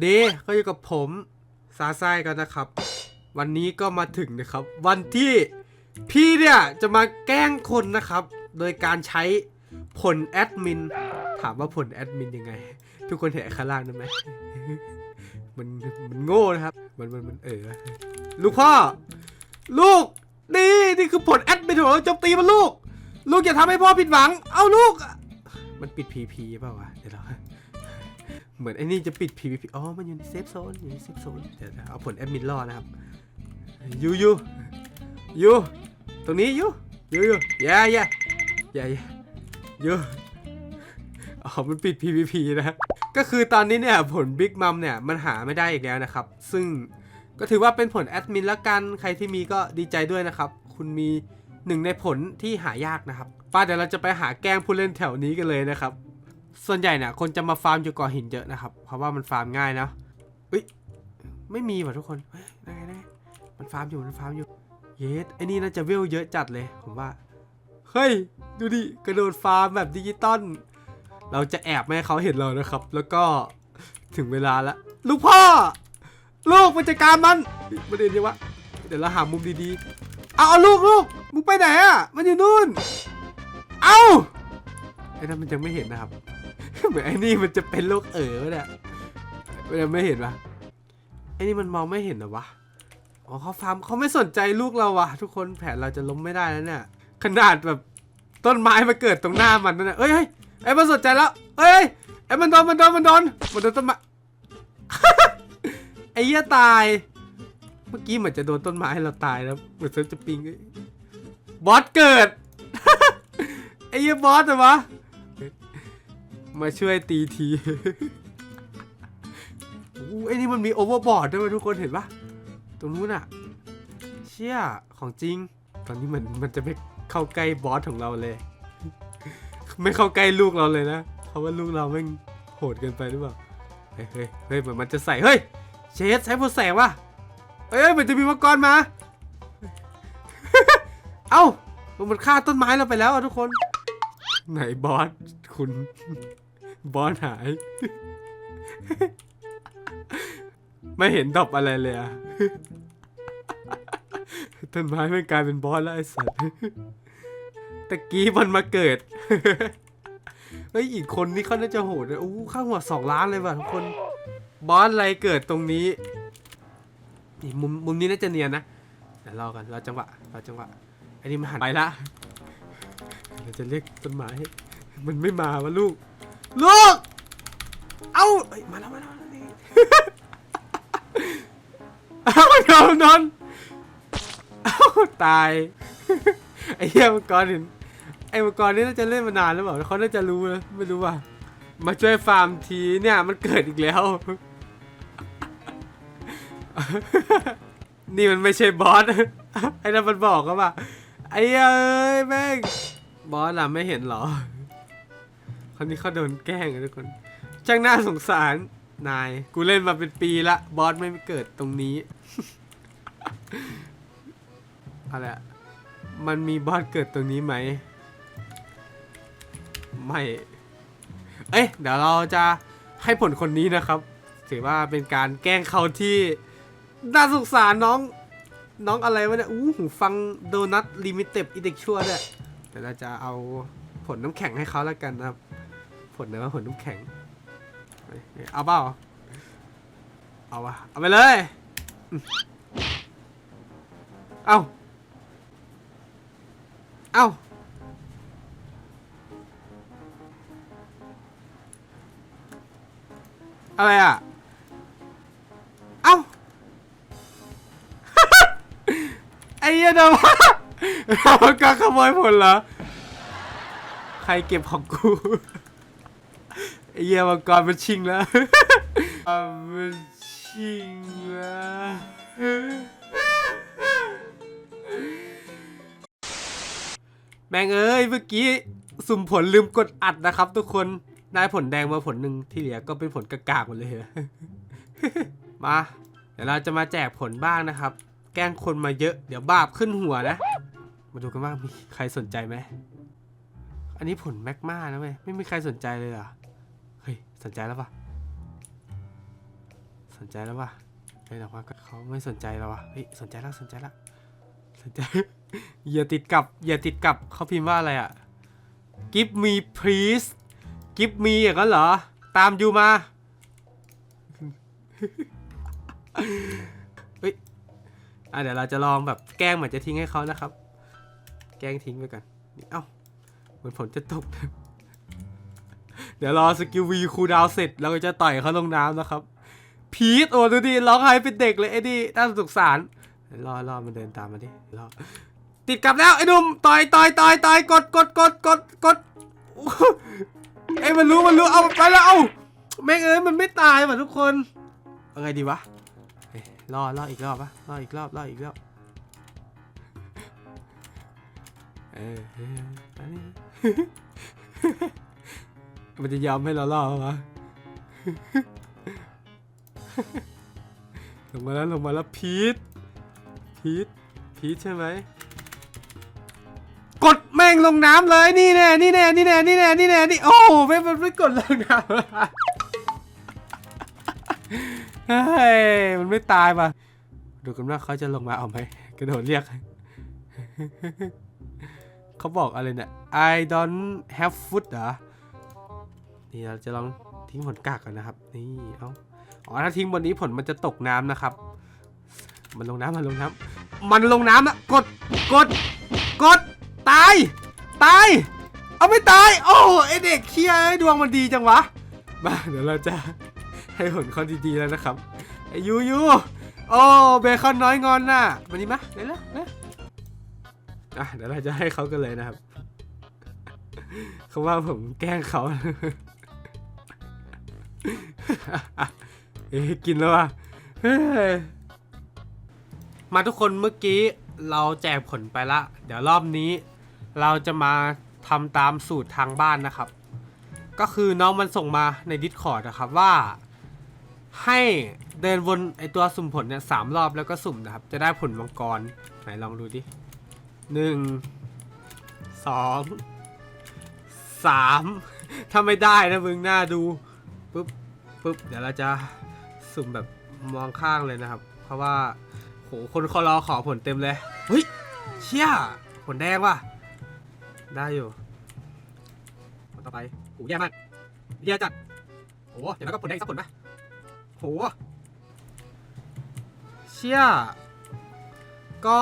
เดก็อยู่กับผมซาไซกันนะครับ วันนี้ก็มาถึงนะครับ วันที่พี่เนี่ยจะมาแกล้งคนนะครับ โดยการใช้ผลแอดมิน ถามว่าผลแอดมินยังไง ทุกคนเห็นข้างล่างนั่นไหมมันมันโง่นะครับ มันมันมันเออ ลูกพ่อ ลูก นี่นี่คือผลแอดมินของเราโจมตีมันลูก ลูกอย่าทำให้พ่อผิดหวัง เอาลูก มันปิด PVP เปล่าวะเดี๋ยวเรา เหมือนไอ้นี่จะปิด PVP อ๋อ มันอยู่ในเซฟโซน อยู่ในเซฟโซน เดี๋ยวเอาผลแอดมินล่อนะครับ ยูยูยูตรงนี้ยูยูยูอย่าอย่าอย่าอย่ายูอ๋อ มันปิด PVP นะ ก็คือตอนนี้เนี่ยผล Big Mom เนี่ย มันหาไม่ได้อีกแล้วนะครับ ซึ่งก็ถือว่าเป็นผลแอดมินละกัน ใครที่มีก็ดีใจด้วยนะครับ คุณมีหนึ่งในผลที่หายากนะครับป้าเดี๋ยวเราจะไปหาแกล้งผู้เล่นแถวนี้กันเลยนะครับ ส่วนใหญ่เนี่ยคนจะมาฟาร์มอยู่เก่อหินเยอะนะครับ เพราะว่ามันฟาร์มง่ายเนาะเฮ้ยไม่มีว่ะทุกคนเฮ้ยได้ไงได้มันฟาร์มอยู่มันฟาร์มอยู่ เยสไอ้นี่น่าจะเวลเยอะจัดเลยผมว่า เฮ้ย ดูดิกระโดดฟาร์มแบบดิจิตอล เราจะแอบไม่ให้เขาเห็นเรานะครับ แล้วก็ถึงเวลาล้วลูกพ่อ ลูกมันจัดการมันประเด็นยังวะ เดี๋ยวเราหามุมดีๆ เอาเอาลูกลูกมึงไปไหนอะ มันอยู่นู่น เอาไอ้นั่นมันยังไม่เห็นนะครับ เหมือนไอ้นี่มันจะเป็นโรคเอ๋อเนี่ยมันไม่เห็นปะไอ้นี่มันมองไม่เห็นหรอวะ อ๋อเขาฟาร์มเขาไม่สนใจลูกเราวะทุกคนแผนเราจะล้มไม่ได้แล้วเนี่ย ขนาดแบบต้นไม้มาเกิดตรงหน้ามันนั่นน่ะเอ้ยเฮ้ยไอ้มันสนใจแล้ว เอ้ยเฮ้ยไอ้มันโดนมันโดนมันโดนมันโดนต้นไม้ไอ้เหี้ยตาย เมื่อกี้เหมือนจะโดนต้นไม้ให้เราตายแล้วเหมือนเซิร์ฟจะปิงบอสเกิดไอ้เหี้ยบอสเหรอวะ มาช่วยตีทีโอ้ไอ้นี่มันมีโอเวอร์บอร์ดด้วยวะทุกคนเห็นปะตรงนู้นอะเชี่ยของจริง ตอนนี้มันมันจะไม่เข้าใกล้บอสของเราเลย ไม่เข้าใกล้ลูกเราเลยนะเพราะว่าลูกเราแม่งโหดเกินไปหรือเปล่าเฮ้ยเฮ้ยเฮ้ยเหมือนมันจะใส่เฮ้ยเชสใช้โปรแสงว่ะเอ้ยเหมือนจะมีมังกรมา เอ้ามันฆ่าต้นไม้เราไปแล้วอะทุกคน ไหนบอสคุณ บอสหาย ไม่เห็นดอกอะไรเลยอะต้นไม้ไม่กลายเป็นบอสแล้วไอ้สัตว์ตะกี้มันมาเกิด เฮ้ยอีกคนนี่เขาน่าจะโหดเลยโอ้ข้างหัวสองล้านเลยว่ะทุกคน บอสอะไรเกิดตรงนี้ นี่มุมมุมนี้น่าจะเนียนนะเดี๋ยวรอกันรอจังหวะรอจังหวะไอ้นี่มันหันไปละเราจะเรียกต้นไม้มันไม่มาวะลูก ลูก เอ้าเอ้ยมาแล้วมาแล้วมาแล้วนี่เอ้านอนนอนเอ้าตาย ไอ้เหี้ยมังกรเห็นไอ้มังกรนี่น่าจะเล่นมานานแล้วเปล่าเขาน่าจะรู้นะไม่รู้ว่ะมาช่วยฟาร์มทีเนี่ยมันเกิดอีกแล้ว นี่มันไม่ใช่บอส ไอ้นั่นมันบอกก็ว่าไอ้เอ้ยแม่งบอสล่ะไม่เห็นเหรอ คนนี้เขาโดนแกล้งอะทุกคนช่างน่าสงสารนาย กูเล่นมาเป็นปีละ บอสไม่เกิดตรงนี้ อะไรอะมันมีบอสเกิดตรงนี้ไหม ไม่ เอ้ย เดี๋ยวเราจะให้ผลคนนี้นะครับ ถือว่าเป็นการแกล้งเขาที่น่าสงสารน้อง น้องอะไรวะเนี่ย อู้หูฟังโดนัทลิมิเต็ดอีเด็กชั่วด้วยเดี๋ยวเราจะเอาผลน้ำแข็งให้เขาแล้วกันนะครับ ผลนว่าผลน้ำแข็ง เอาเปล่า เอาวะเอาไปเลย เอาเอาอะไรอะ เอ้า ไอ้เหี้ยเดาว่าเราก็ขโมยผลเหรอ ใครเก็บของกู ไอ้เหี้ยมังกรมันชิงแล้วมันชิงแล้วแม่งเอ้ยเมื่อกี้สุ่มผลลืมกดอัดนะครับ ทุกคนได้ผลแดงมาผลหนึ่งที่เหลือก็เป็นผลกากๆหมดเลยมา เดี๋ยวเราจะมาแจกผลบ้างนะครับ แกล้งคนมาเยอะเดี๋ยวบาปขึ้นหัวนะ มาดูกันว่ามีใครสนใจไหมอันนี้ผลแมกมานะเว้ยไม่มีใครสนใจเลยเหรอ เฮ้ยสนใจแล้วปะสนใจแล้ววะเฮ้ยแต่ว่าเขาไม่สนใจแล้ววะเฮ้ยสนใจแล้วสนใจแล้วสนใจอย่าติดกับอย่าติดกับเขาพิมพ์ว่าอะไรอะ give me please give me อย่างนั้นเหรอ ตามอยู่มาเฮ้ยอะเดี๋ยวเราจะลองแบบแกล้งเหมือนจะทิ้งให้เขานะครับ แกล้งทิ้งไปก่อนเอ้าเหมือนฝนจะตก เดี๋ยวรอสกิลวีคูดาวเสร็จเราก็จะต่อยเขาลงน้ำนะครับ พีทโอ้ดูดิร้องไห้เป็นเด็กเลยไอ้นี่น่าสงสารรอรอมันเดินตามมาดิรอติดกลับแล้วไอ้หนุ่มต่อยต่อยต่อยต่อยกดกดกดกดกดไอ้มันรู้มันรู้เอาไปแล้วเอาแม่งเอ้ยมันไม่ตายว่ะทุกคนเอาไงดีวะรอรออีกรอบปะรออีกรอบรออีกรอบเออเออ มันจะยอมให้เราล่อวะลงมาแล้วลงมาแล้วพีทพีทพีทใช่ไหมกดแม่งลงน้ำเลยนี่แน่นี่แน่นี่แน่นี่แน่นี่แน่นี่โอ้ไม่มันไม่กดลงน้ำเฮ้ยมันไม่ตายป่ะดูกันว่าเขาจะลงมาเอาไหมกระโดดเรียกเขาบอกอะไรเนี่ย I don't have food เหรอ นี่เราจะลองทิ้งผลกากก่อนนะครับ นี่เอาอ๋อถ้าทิ้งบนนี้ผลมันจะตกน้ำนะครับ มันลงน้ำมันลงน้ำมันลงน้ำนะกดกดกดตายตายเอาไม่ตาย โอ้ไอเด็กเคียดวงมันดีจังวะมาเดี๋ยวเราจะให้ผลข้อดีๆแล้วนะครับไอยูยูโอ้เบคอนน้อยงอนน่ะมานี่มาเร็วๆเร็วอะเดี๋ยวเราจะให้เขากันเลยนะครับเขาว่าผมแกล้งเขา เอ้กินแล้วอะมาทุกคนเมื่อกี้เราแจกผลไปละ เดี๋ยวรอบนี้ เราจะมาทำตามสูตรทางบ้านนะครับ ก็คือน้องมันส่งมาใน Discord นะครับว่า ให้เดินวนไอตัวสุ่มผลเนี่ยสามรอบแล้วก็สุ่มนะครับ จะได้ผลมังกร ไหนลองดูดิหนึ่งสองสามถ้าไม่ได้นะมึงหน้าดูปุ๊บ ปุ๊บเดี๋ยวเราจะสุ่มแบบมองข้างเลยนะครับ เพราะว่าโหคนเขารอขอผลเต็มเลยเฮ้ยเชี่ยผลแดงว่ะได้อยู่ผลต่อไปโหแย่มากแย่จัดโหเดี๋ยวแล้วก็ผลแดงอีกสักผลไหมโหเชี่ยก็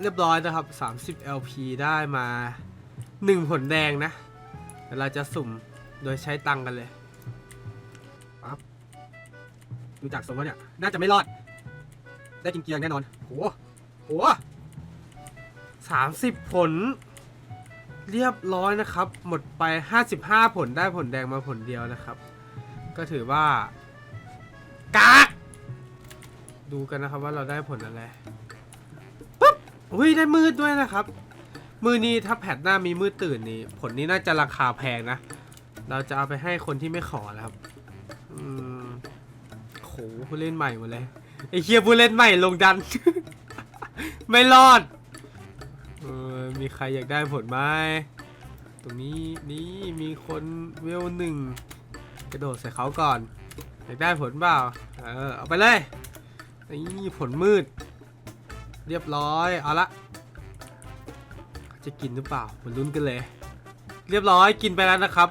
เรียบร้อยนะครับ 30 LP ได้มา 1 ผลแดงนะเดี๋ยวเราจะสุ่มโดยใช้ตังกันเลย ดูจากทรงแล้วเนี่ย น่าจะไม่รอด ได้กินเกลียงแน่นอนโหโหสามสิบผล เรียบร้อยนะครับ หมดไป55ผลได้ผลแดงมาผลเดียวนะครับ ก็ถือว่ากากดูกันนะครับว่าเราได้ผลอะไรปุ๊บอุ้ยได้มืดด้วยนะครับ มือนี้ถ้าแพทหน้ามีมืดตื่นนี่ผลนี้น่าจะราคาแพงนะ เราจะเอาไปให้คนที่ไม่ขอแล้วครับ โหผู้เล่นใหม่หมดเลยไอ้เคียผู้เล่นใหม่ลงดัน ไม่รอดเออมีใครอยากได้ผลไหมตรงนี้นี่มีคนเวลหนึ่งกระโดดใส่เขาก่อน อยากได้ผลเปล่าเออเอาไปเลยนี่ผลมืด เรียบร้อยเอาละจะกินหรือเปล่ามาลุ้นกันเลย เรียบร้อยกินไปแล้วนะครับ